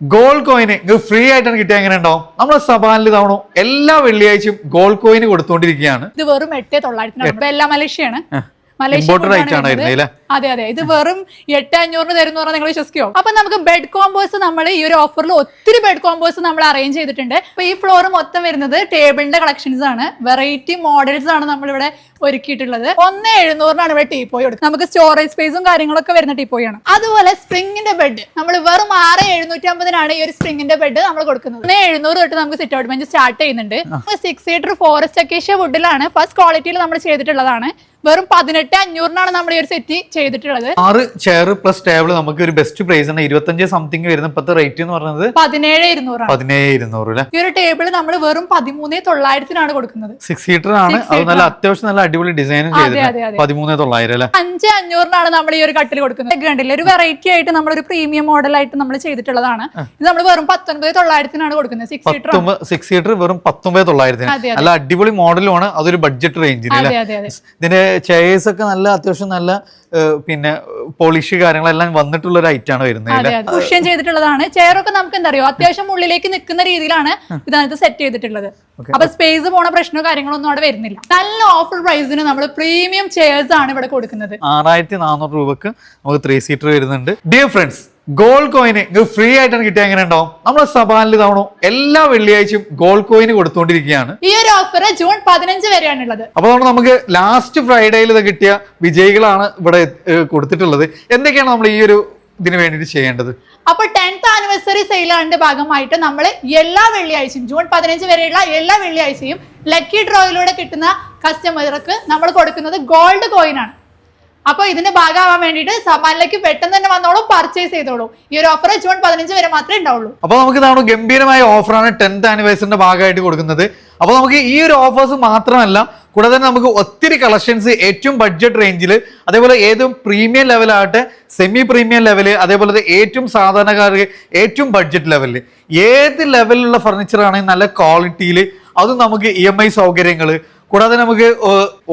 Gold കോയിന് നിങ്ങൾക്ക് free ആയിട്ടാണ് കിട്ടിയ എങ്ങനെ ഉണ്ടാവും നമ്മുടെ സഭാനിൽ തവണ എല്ലാ വെള്ളിയാഴ്ചയും ഗോൾഡ് കോയിന് കൊടുത്തുകൊണ്ടിരിക്കുകയാണ് ഇത് വെറും എട്ടേ തൊള്ളായിരത്തി മലേഷ്യയാണ്. മലേഷ്യ? അതെ അതെ. ഇത് വെറും എട്ട് അഞ്ഞൂറിന് തരുന്ന പറഞ്ഞാൽ നിങ്ങൾ വിശ്വസിക്കോ അപ്പൊ നമുക്ക് ബെഡ് കോമ്പോസ് നമ്മൾ ഈ ഒരു ഓഫറിൽ ഒത്തിരി ബെഡ് കോമ്പോസ് നമ്മൾ അറേഞ്ച് ചെയ്തിട്ടുണ്ട്. അപ്പൊ ഈ ഫ്ലോർ മൊത്തം വരുന്നത് ടേബിളിന്റെ കളക്ഷൻസ് ആണ്. വെറൈറ്റി മോഡൽസ് ആണ് നമ്മൾ ഇവിടെ ഒരുക്കിയിട്ടുള്ളത്. ഒന്ന് എഴുന്നൂറിനാണ് ഇവിടെ ടീപ്പോയി കൊടുക്കുന്നത് നമുക്ക് സ്റ്റോറേജ് സ്പേസും കാര്യങ്ങളൊക്കെ വരുന്ന ടീപ്പോയാണ് അതുപോലെ സ്പ്രിങ്ങിന്റെ ബെഡ് നമ്മൾ വെറും ആറ് എഴുന്നൂറ്റി അമ്പതിനാണ് ഈ ഒരു സ്പ്രിങ്ങിന്റെ ബെഡ് നമ്മൾ കൊടുക്കുന്നത്. ഒന്ന് എഴുന്നൂറ് തൊട്ട് നമുക്ക് സിറ്റ് ഔട്ട് ബെഞ്ച് സ്റ്റാർട്ട് ചെയ്യുന്നുണ്ട്. സിക്സ് സീറ്റർ ഫോറസ്റ്റ് അക്കേഷ്യ വുഡിലാണ് ഫസ്റ്റ് ക്വാളിറ്റിയിൽ നമ്മൾ ചെയ്തിട്ടുള്ളതാണ്. വെറും പതിനെട്ട് അഞ്ഞൂറിനാണ് നമ്മൾ ഈ ഒരു സെറ്റ് ചെയ്തിട്ടുള്ളത്. ആറ് ചെയർ പ്ലസ് ടേബിൾ നമുക്ക് ഒരു ബെസ്റ്റ് പ്രൈസ് ആണ്. ഇരുപത്തഞ്ച് സംതിങ് വരുന്ന ഇപ്പത്തെ റേറ്റ് എന്ന് പറയുന്നത് പതിനേഴ് ഇരുന്നൂറാണ്. പതിനേഴ് ഇരുന്നൂറ് അല്ലെ? ഈ ഒരു ടേബിൾ നമ്മൾ വെറും പതിമൂന്ന് തൊള്ളായിരത്തിനാണ് കൊടുക്കുന്നത്. സിക്സ് സീറ്റർ ആണ്. അത് നല്ല അത്യാവശ്യം നല്ല അടിപൊളി ഡിസൈനും ചെയ്തിട്ടുണ്ട്. പതിമൂന്ന് തൊള്ളായിരം അല്ലെ? അഞ്ച് അഞ്ഞൂറിനാണ് നമ്മൾ ഈ ഒരു കട്ടിൽ കൊടുക്കുന്നത്. കണ്ടില്ലേ ഒരു വെറൈറ്റി ആയിട്ട് നമ്മൾ ഒരു പ്രീമിയം മോഡൽ ആയിട്ട് നമ്മൾ ചെയ്തിട്ടുള്ളതാണ്. ഇത് നമ്മൾ വെറും പത്തൊൻപത് തൊള്ളായിരത്തിനാണ് കൊടുക്കുന്നത്. സിക്സ് സീറ്റർ സിക്സ് സീറ്റർ വെറും പത്തൊമ്പത് തൊള്ളായിരത്തിന്. നല്ല അടിപൊളി മോഡലുമാണ് അതൊരു ബഡ്ജറ്റ് അതെ. ഇതിന്റെ ചെയേഴ്സ് ഒക്കെ നല്ല അത്യാവശ്യം നല്ല പിന്നെ പോളിഷ് കാര്യങ്ങളെല്ലാം വന്നിട്ടുള്ള ഒരു ഐറ്റം ആണ് വരുന്നത് കുഷ്യൻ ചെയ്തിട്ടുള്ളതാണ്. ചെയറൊക്കെ നമുക്ക് എന്താ അറിയോ? അത്യാവശ്യം ഉള്ളിലേക്ക് നിൽക്കുന്ന രീതിയിലാണ് ഇതിനകത്ത് സെറ്റ് ചെയ്തിട്ടുള്ളത്. അപ്പൊ സ്പേസ് പോണ പ്രശ്നമോ കാര്യങ്ങളൊന്നും അവിടെ വരുന്നില്ല. നല്ല ഓഫർ പ്രൈസിന് നമ്മൾ പ്രീമിയം ചെയർസ് ആണ് ഇവിടെ കൊടുക്കുന്നത്. ആറായിരത്തി നാനൂറ് രൂപക്ക് നമുക്ക് ത്രീ സീറ്റർ വരുന്നുണ്ട്. ഡിയർ ഫ്രണ്ട്സ് ഗോൾഡ് കോയിന് നിങ്ങൾക്ക് ഫ്രീ ആയിട്ടാണ് കിട്ടിയ എങ്ങനെ ഉണ്ടോ നമ്മൾ സഭാനിൽ തവണ എല്ലാ വെള്ളിയാഴ്ചയും ഗോൾഡ് കോയിന് കൊടുത്തുകൊണ്ടിരിക്കുകയാണ്. ഈ ഒരു ഓഫർ ജൂൺ പതിനഞ്ച് വരെയാണുള്ളത് അപ്പോൾ നമ്മൾ നമുക്ക് ലാസ്റ്റ് ഫ്രൈഡേയിൽ ഇത് കിട്ടിയ വിജയികളാണ് ഇവിടെ കൊടുത്തിട്ടുള്ളത്. എന്തൊക്കെയാണ് നമ്മൾ ഈ ഒരു ഇതിന് വേണ്ടിയിട്ട് ചെയ്യേണ്ടത്? അപ്പൊ ടെൻത്ത് ആനിവേഴ്സറി സെയിലാണിന്റെ ഭാഗമായിട്ട് നമ്മൾ എല്ലാ വെള്ളിയാഴ്ചയും ജൂൺ പതിനഞ്ച് വരെയുള്ള എല്ലാ വെള്ളിയാഴ്ചയും ലക്കി ഡ്രോയിലൂടെ കിട്ടുന്ന കസ്റ്റമർക്ക് നമ്മൾ കൊടുക്കുന്നത് ഗോൾഡ് കോയിൻ ആണ്. അപ്പൊ ഇതിന്റെ ഭാഗമാവാൻ വേണ്ടിയിട്ട് സമാനിലേക്ക് പെട്ടെന്ന് തന്നെ വന്നോളൂ പർച്ചേസ് ചെയ്തോളൂ. ഈ ഒരു ഓഫർ ജൂൺ പതിനഞ്ച് വരെ മാത്രമേ ഉണ്ടാവുള്ളൂ. അപ്പൊ നമുക്ക് ഇതാണ് ഗംഭീരമായ ഓഫറാണ് ടെൻത്ത് ആനിവേഴ്സറിന്റെ ഭാഗമായിട്ട് കൊടുക്കുന്നത്. അപ്പൊ നമുക്ക് ഈ ഒരു ഓഫേഴ്സ് മാത്രമല്ല കൂടാതെ തന്നെ നമുക്ക് ഒത്തിരി കളക്ഷൻസ് ഏറ്റവും ബഡ്ജറ്റ് റേഞ്ചിൽ അതേപോലെ ഏതും പ്രീമിയം ലെവലാകട്ടെ സെമി പ്രീമിയം ലെവൽ അതേപോലെ ഏറ്റവും സാധാരണക്കാർക്ക് ഏറ്റവും ബഡ്ജറ്റ് ലെവലിൽ ഏത് ലെവലിലുള്ള ഫർണിച്ചർ ആണെങ്കിൽ നല്ല ക്വാളിറ്റിയിൽ അതും നമുക്ക് ഇ എം ഐ സൗകര്യങ്ങൾ കൂടാതെ നമുക്ക്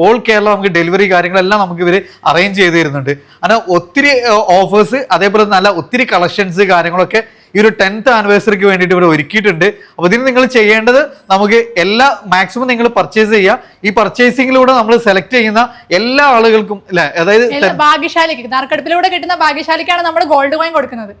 ഓൾ കേരള നമുക്ക് ഡെലിവറി കാര്യങ്ങളെല്ലാം നമുക്ക് ഇവർ അറേഞ്ച് ചെയ്ത് തരുന്നുണ്ട്. അങ്ങനെ ഒത്തിരി ഓഫേഴ്സ് അതേപോലെ നല്ല ഒത്തിരി കളക്ഷൻസ് കാര്യങ്ങളൊക്കെ ഈ ഒരു ടെൻത്ത് ആനിവേഴ്സറിക്ക് വേണ്ടിയിട്ട് ഇവിടെ ഒരുക്കിയിട്ടുണ്ട്. അപ്പോൾ ഇതിന് നിങ്ങൾ ചെയ്യേണ്ടത് നമുക്ക് എല്ലാ മാക്സിമം നിങ്ങൾ പർച്ചേസ് ചെയ്യുക ഈ പർച്ചേസിങ്ങിലൂടെ നമ്മൾ സെലക്ട് ചെയ്യുന്ന എല്ലാ ആളുകൾക്കും അല്ലെ അതായത് ഭാഗ്യശാലിക്ക് നറുക്കെടുപ്പിലൂടെ കിട്ടുന്ന ഭാഗ്യശാലിക്കാണ് നമ്മൾ ഗോൾഡ് കോയിൻ കൊടുക്കുന്നത്.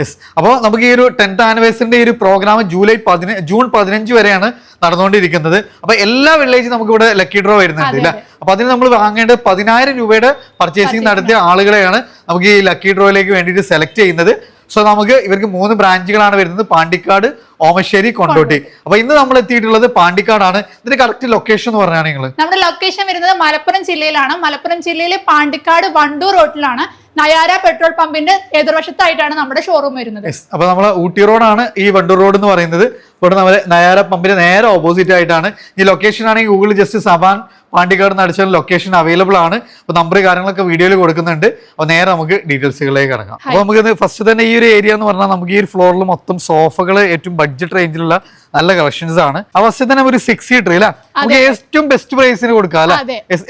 യെസ് അപ്പോൾ നമുക്ക് ഈ ഒരു ടെൻത്ത് ആനിവേഴ്സറിന്റെ ഈ ഒരു പ്രോഗ്രാം ജൂലൈ പതിന ജൂൺ പതിനഞ്ച് വരെയാണ് നടന്നുകൊണ്ടിരിക്കുന്നത്. അപ്പൊ എല്ലാ വെള്ളിയാഴ്ചയും നമുക്ക് ഇവിടെ ലക്കി ഡ്രോ വരുന്നുണ്ട് ഇല്ല? അപ്പൊ അതിന് നമ്മൾ വാങ്ങേണ്ടത് പതിനായിരം രൂപയുടെ പർച്ചേസിംഗ് നടത്തിയ ആളുകളെയാണ് നമുക്ക് ഈ ലക്കി ഡ്രോയിലേക്ക് വേണ്ടിയിട്ട് സെലക്ട് ചെയ്യുന്നത്. സോ നമുക്ക് ഇവർക്ക് മൂന്ന് ബ്രാഞ്ചുകളാണ് വരുന്നത്. പാണ്ടിക്കാട് ഓമശ്ശേരി കൊണ്ടോട്ടി. അപ്പൊ ഇന്ന് നമ്മൾ എത്തിയിട്ടുള്ളത് പാണ്ടിക്കാടാണ്. ഇതിന്റെ കറക്റ്റ് ലൊക്കേഷൻ എന്ന് പറഞ്ഞാണ് നിങ്ങൾ നമ്മുടെ ലൊക്കേഷൻ വരുന്നത് മലപ്പുറം ജില്ലയിലാണ്. മലപ്പുറം ജില്ലയിലെ പാണ്ടിക്കാട് വണ്ടൂർ റോഡിലാണ് നയാര പെട്രോൾ പമ്പിന്റെ എതിർവശത്തായിട്ടാണ് നമ്മുടെ ഷോറൂം വരുന്നത്. അപ്പൊ നമ്മളെ ഊട്ടി റോഡാണ് ഈ വണ്ടൂർ റോഡ് എന്ന് പറയുന്നത്. ഇവിടെ നമ്മൾ നയാര പമ്പിന് നേരെ ഓപ്പോസിറ്റ് ആയിട്ടാണ്. ഈ ലൊക്കേഷൻ ആണെങ്കിൽ ഗൂഗിൾ ജസ്റ്റ് സബാൻ പാണ്ടിക്കാട് എന്ന് അടിച്ചാൽ ലൊക്കേഷൻ അവൈലബിൾ ആണ്. അപ്പൊ നമ്പർ കാര്യങ്ങളൊക്കെ വീഡിയോയിൽ കൊടുക്കുന്നുണ്ട്. അപ്പൊ നേരെ നമുക്ക് ഡീറ്റെയിൽസുകളിലേക്ക് കിടക്കാം. അപ്പൊ നമുക്ക് ഫസ്റ്റ് തന്നെ ഈ ഒരു ഏരിയ എന്ന് പറഞ്ഞാൽ നമുക്ക് ഈ ഒരു ഫ്ലോറിൽ മൊത്തം സോഫകൾ ഏറ്റവും ബഡ്ജറ്റ് റേഞ്ചിലുള്ള നല്ല കളക്ഷൻസ് ആണ്. അവസ്ഥ തന്നെ ഒരു സിക്സ് സീറ്റർ അല്ല? നമുക്ക് ഏറ്റവും ബെസ്റ്റ് പ്രൈസിന് കൊടുക്കാം.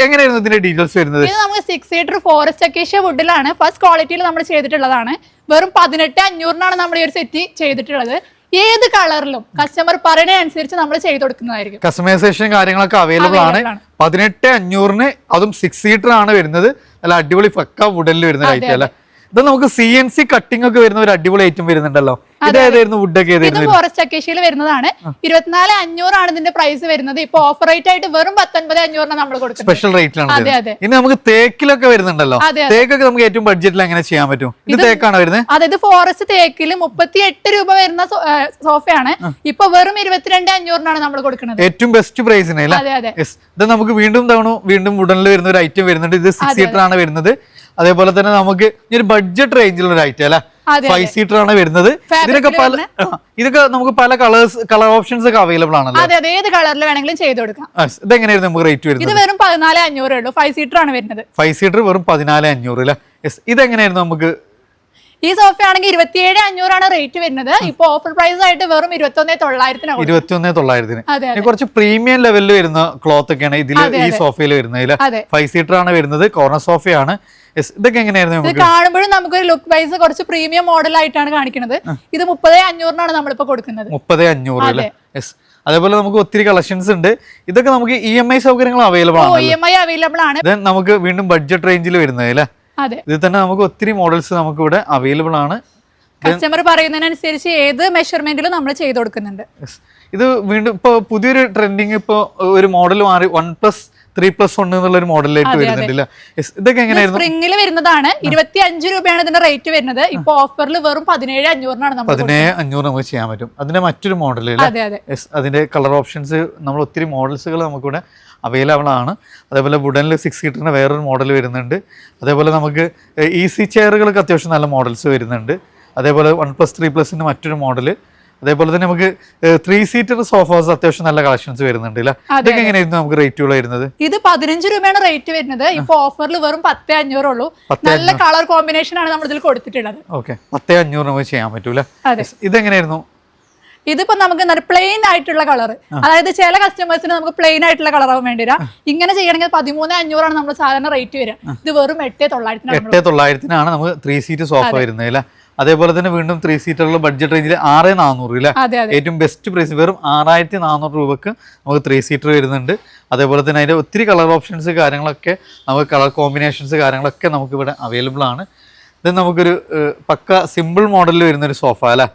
എങ്ങനെയായിരുന്നു ഇതിന്റെ ഡീറ്റെയിൽസ് വരുന്നത്? നമുക്ക് സിക്സ് സീറ്റർ ഫോറസ്റ്റ് അക്കേഷ്യ വുഡിലാണ് ഫസ്റ്റ് ക്വാളിറ്റിയിൽ നമ്മൾ ചെയ്തിട്ടുള്ളതാണ്. വെറും പതിനെട്ട് അഞ്ഞൂറിനാണ് നമ്മൾ ഈ ഒരു സെറ്റ് ചെയ്തിട്ടുള്ളത്. ഏത് കളറിലും കസ്റ്റമർ പറയുന്നതനുസരിച്ച് നമ്മൾ ചെയ്ത് കൊടുക്കുന്നതായിരിക്കും. കസ്റ്റമൈസേഷൻ കാര്യങ്ങളൊക്കെ അവൈലബിൾ ആണ്. പതിനെട്ട് അഞ്ഞൂറിന് അതും സിക്സ് സീറ്റർ ആണ് വരുന്നത്. നല്ല അടിപൊളി ഫക്ക വുഡനിൽ വരുന്ന ഐറ്റം അല്ലേ? ഇത് നമുക്ക് സി എൻ സി കട്ടിംഗ് ഒക്കെ വരുന്ന ഒരു അടിപൊളി ഐറ്റം വരുന്നുണ്ടല്ലോ. ഇത് ഏതായിരുന്നു വുഡൊക്കെ ഇത് ഏതായിരുന്നു? ഫോറസ്റ്റ് അക്കേഷ്യയിൽ വരുന്നതാണ്. ഇരുപത്തിനാല് അഞ്ഞൂറാണ് ഇതിന്റെ പ്രൈസ് വരുന്നത്. ഇപ്പൊ ഓഫർ റേറ്റ് ആയിട്ട് വെറും പത്തൊൻപത് അഞ്ഞൂറിനാണ് നമ്മൾ കൊടുക്കുന്നത്. സ്പെഷ്യൽ റേറ്റിലാണ് അതെ, അതെ. ഇനി നമുക്ക് തേക്കിലൊക്കെ വരുന്നുണ്ടല്ലോ. തേക്കൊക്കെ നമുക്ക് ഏറ്റവും ബഡ്ജറ്റിൽ അങ്ങനെ ചെയ്യാൻ പറ്റും? ഇത് തേക്കാണ് വരുന്നത്? അതായത് ഫോറസ്റ്റ് തേക്കിൽ മുപ്പത്തി എട്ട് രൂപ വരുന്ന സോഫയാണ്. ഇപ്പൊ വെറും ഇരുപത്തിരണ്ട് അഞ്ഞൂറിനാണ് നമ്മൾ കൊടുക്കുന്നത്. ഏറ്റവും ബെസ്റ്റ് പ്രൈസിന് ഇത് നമുക്ക് വീണ്ടും തവണ വീണ്ടും ഉടനിൽ വരുന്ന ഒരു ഐറ്റം വരുന്നുണ്ട്. ഇത് സിക്സ് സീറ്റർ ആണ് വരുന്നത്. അതേപോലെ തന്നെ നമുക്ക് ഒരു ബഡ്ജറ്റ് റേഞ്ചിലുള്ള ഒരു ഐറ്റം അല്ലെ? ഫൈവ് സീറ്റർ ആണ് വരുന്നത്. ഇതിനൊക്കെ പല ഇതൊക്കെ നമുക്ക് പല കളേഴ്സ് കളർ ഓപ്ഷൻസ് ഒക്കെ അവൈലബിൾ ആണല്ലോ? അതെ അതെ. ഏത് കളറിൽ വേണമെങ്കിലും ചെയ്ത് കൊടുക്കാം. ഇത് ഇതെങ്ങനെയായിരുന്നു നമുക്ക് റേറ്റ് ഇത് വരുന്നത് വെറും പതിനാല് അഞ്ഞൂറേ ഉള്ളൂ. ഫൈവ് സീറ്റർ ആണ് വരുന്നത്. ഫൈവ് സീറ്റർ വെറും പതിനാല് അഞ്ഞൂറ് അല്ലേ? ഇതെങ്ങനെയായിരുന്നു നമുക്ക് ഈ സോഫ ആണെങ്കിൽ ഇരുപത്തിയേഴ് അഞ്ഞൂറാണ് റേറ്റ് വരുന്നത്. ഇപ്പൊ ഓഫർ പ്രൈസ് ആയിട്ട് വെറും ഇരുപത്തൊന്നേ തൊള്ളായിരത്തിന് ഇരുപത്തിയൊന്നേ തൊള്ളായിരത്തിന്. കുറച്ച് പ്രീമിയം ലെവലിൽ വരുന്ന ക്ലോത്ത് ഒക്കെയാണ് ഇതിൽ ഈ സോഫയിൽ വരുന്നത് ഫൈവ് സീറ്റർ ആണ് വരുന്നത്. കോർണർ സോഫയാണ് ഇതൊക്കെ എങ്ങനെയായിരുന്നു ഇത് നമുക്ക്? ഒരു ലുക്ക് വൈസ് കുറച്ച് പ്രീമിയം മോഡൽ ആയിട്ടാണ് കാണിക്കുന്നത്. ഇത് മുപ്പതേ അഞ്ഞൂറിനാണ് നമ്മളിപ്പോ കൊടുക്കുന്നത്. മുപ്പത് അഞ്ഞൂറ് അല്ലേ? അതേപോലെ നമുക്ക് ഒത്തിരി കളക്ഷൻസ് ഉണ്ട്. ഇതൊക്കെ നമുക്ക് ഇ എം ഐ സൗകര്യങ്ങൾ അവൈലബിൾ ഓ ആണ് ഇ എം ഐ അവൈലബിൾ ആണ്. നമുക്ക് വീണ്ടും ബഡ്ജറ്റ് റേഞ്ചിൽ വരുന്നത് അല്ലേ ഇതിൽ തന്നെ നമുക്ക് ഒത്തിരി മോഡൽസ് നമുക്ക് ഇവിടെ അവൈലബിൾ ആണ് കസ്റ്റമർ പറയുന്നതിനനുസരിച്ച് ഏത് മെഷർമെന്റിലും നമ്മൾ ചെയ്തു കൊടുക്കുന്നുണ്ട്. ഇത് വീണ്ടും ഇപ്പൊ പുതിയൊരു ട്രെൻഡിങ് ഇപ്പൊ ഒരു മോഡൽ മാറി one plus three plus one എന്നുള്ള ഒരു മോഡലിലേക്ക്. ഇതൊക്കെ എങ്ങനെയായിരുന്നു? സ്പ്രിംഗിൽ വരുന്നതാണ്. ഇരുപത്തി അഞ്ച് രൂപയാണ് ഇതിന്റെ റേറ്റ് വരുന്നത്. ഇപ്പൊ ഓഫറിൽ വെറും പതിനേഴ് അഞ്ഞൂറിനാണ് പതിനേഴ് അഞ്ഞൂറ് നമുക്ക് ചെയ്യാൻ പറ്റും. അതിന്റെ മറ്റൊരു മോഡൽ യെസ് അതിന്റെ കളർ ഓപ്ഷൻസ് നമ്മൾ ഒത്തിരി മോഡൽസുകൾ നമുക്കിവിടെ അവൈലബിൾ ആണ്. അതേപോലെ വുഡനിൽ സിക്സ് സീറ്ററിന് വേറൊരു മോഡൽ വരുന്നുണ്ട്. അതേപോലെ നമുക്ക് ഈസി ചെയറുകൾക്ക് അത്യാവശ്യം നല്ല മോഡൽസ് വരുന്നുണ്ട്. അതേപോലെ വൺ പ്ലസ് ത്രീ പ്ലസിന്റെ മറ്റൊരു മോഡൽ അതേപോലെ തന്നെ നമുക്ക് ത്രീ സീറ്റർ സോഫാസ് അത്യാവശ്യം നല്ല കളക്ഷൻസ് വരുന്നുണ്ട് ഇതൊക്കെ എങ്ങനെയായിരുന്നു നമുക്ക് റേറ്റുകൾ വരുന്നത്? ഇത് പതിനഞ്ച് രൂപയാണ് റേറ്റ് വരുന്നത്. ഇപ്പൊ ഓഫറിൽ വെറും പത്തേ അഞ്ഞൂറേ ഉള്ളൂ. നല്ല കളർ കോമ്പിനേഷൻ ആണ് നമ്മൾ ഇതിൽ കൊടുത്തിട്ടുള്ളത്. ഓക്കെ പത്തേ അഞ്ഞൂറ് നമുക്ക് ചെയ്യാൻ പറ്റൂല ഇതെങ്ങനെയായിരുന്നു? ഇതിപ്പോ നമുക്ക് പ്ലെയിൻ ആയിട്ടുള്ള കളർ അതായത് ചില കസ്റ്റമേഴ്സിന് നമുക്ക് പ്ലെയിൻ ആയിട്ടുള്ള കളർ ആവാൻ വേണ്ടി വരാം. ഇങ്ങനെ ചെയ്യണമെങ്കിൽ പതിമൂന്ന് അഞ്ഞൂറാണ് നമ്മൾ സാധാരണ റേറ്റ് വരിക ഇത് വെറും എട്ടേ തൊള്ളായിരത്തിനാണ് എട്ട് തൊള്ളായിരത്തിനാണ് നമുക്ക് ത്രീ സീറ്റ് സോഫ വരുന്നത് അല്ലേ? അതേപോലെ തന്നെ വീണ്ടും ത്രീ സീറ്ററുള്ള ബഡ്ജറ്റ് റേഞ്ചിൽ ആറ് നാനൂറ് അല്ലേ? ഏറ്റവും ബെസ്റ്റ് പ്രൈസ് വെറും ആറായിരത്തി നാനൂറ് രൂപക്ക് നമുക്ക് ത്രീ സീറ്റർ വരുന്നുണ്ട്. അതേപോലെ തന്നെ അതിന്റെ ഒത്തിരി കളർ ഓപ്ഷൻസ് കാര്യങ്ങളൊക്കെ നമുക്ക് കളർ കോമ്പിനേഷൻസ് കാര്യങ്ങളൊക്കെ നമുക്ക് ഇവിടെ അവൈലബിൾ ആണ്. ഇത് നമുക്കൊരു പക്ക സിമ്പിൾ മോഡലിൽ വരുന്ന ഒരു സോഫ അല്ലേ?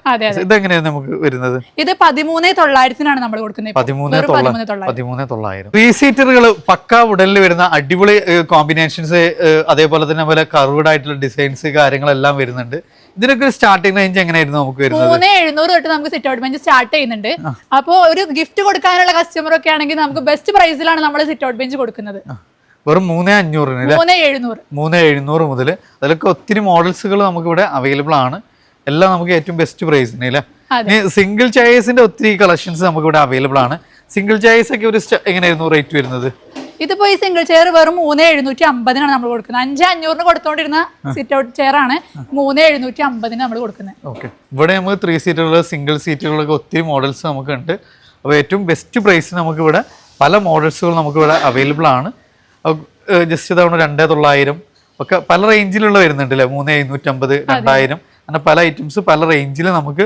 ഇതെങ്ങനെയാണ് നമുക്ക് വരുന്നത്? ഇത് പതിമൂന്നേ തൊള്ളായിരത്തിനാണ് നമ്മൾ കൊടുക്കുന്നത്. പതിമൂന്ന് തൊള്ളായിരം. ത്രീ സീറ്ററുകൾ പക്ക ഉടലിൽ വരുന്ന അടിപൊളി കോമ്പിനേഷൻസ് അതേപോലെ തന്നെ പോലെ കർവ്ഡ് ആയിട്ടുള്ള ഡിസൈൻസ് കാര്യങ്ങളെല്ലാം വരുന്നുണ്ട്. ഇതിനൊക്കെ ഒരു സ്റ്റാർട്ടിംഗ് റേഞ്ച് എങ്ങനെയായിരുന്നു നമുക്ക് മൂന്ന് എഴുന്നൂറ് തൊട്ട് നമുക്ക് സിറ്റ് ഔട്ട് ബെഞ്ച് സ്റ്റാർട്ട് ചെയ്യുന്നുണ്ട്. അപ്പോൾ ഒരു ഗിഫ്റ്റ് കൊടുക്കാനുള്ള കസ്റ്റമർ ഒക്കെ ആണെങ്കിൽ നമുക്ക് ബെസ്റ്റ് പ്രൈസിലാണ് നമ്മൾ സിറ്റ് ഔട്ട് ബെഞ്ച് കൊടുക്കുന്നത്. വെറും മൂന്നേ അഞ്ഞൂറിന് മൂന്നേ എഴുന്നൂറ്. മൂന്ന് എഴുന്നൂറ് മുതൽ അതിലൊക്കെ ഒത്തിരി മോഡൽസുകൾ നമുക്ക് ഇവിടെ അവൈലബിൾ ആണ്. എല്ലാം നമുക്ക് ഏറ്റവും ബെസ്റ്റ് പ്രൈസ് അല്ലേ? സിംഗിൾ ചായസിന്റെ ഒത്തിരി കളക്ഷൻസ് നമുക്ക് ഇവിടെ അവൈലബിൾ ആണ്. സിംഗിൾ ചായസ് ഒക്കെ ഒരു എങ്ങനെയായിരുന്നു റേറ്റ് വരുന്നത്? ഇതിപ്പോ ഈ സിംഗിൾ ചെയർ വെറും മൂന്ന് എഴുന്നൂറ്റി അമ്പതിനാണ് നമ്മൾ കൊടുക്കുന്നത്. അഞ്ച് അഞ്ഞൂറിന് കൊടുത്തോണ്ടിരുന്ന സിറ്റ് ഔട്ട് ചെയർ ആണ് മൂന്ന് എഴുന്നൂറ്റി അമ്പതിന് നമ്മൾ കൊടുക്കുന്നത്. ഓക്കെ ഇവിടെ നമുക്ക് ത്രീ സീറ്റുകൾ സിംഗിൾ സീറ്റുകളൊക്കെ ഒത്തിരി മോഡൽസ് നമുക്കുണ്ട് അപ്പോൾ ഏറ്റവും ബെസ്റ്റ് പ്രൈസ് നമുക്കിവിടെ പല മോഡൽസുകൾ നമുക്കിവിടെ അവൈലബിൾ ആണ്. ജസ്റ്റ് തവണ രണ്ടേ തൊള്ളായിരം. ഒക്കെ പല റേഞ്ചിലുള്ള വരുന്നുണ്ട് അല്ലേ മൂന്ന് എഴുന്നൂറ്റമ്പത് രണ്ടായിരം. അങ്ങനെ പല ഐറ്റംസ് പല റേഞ്ചിൽ നമുക്ക്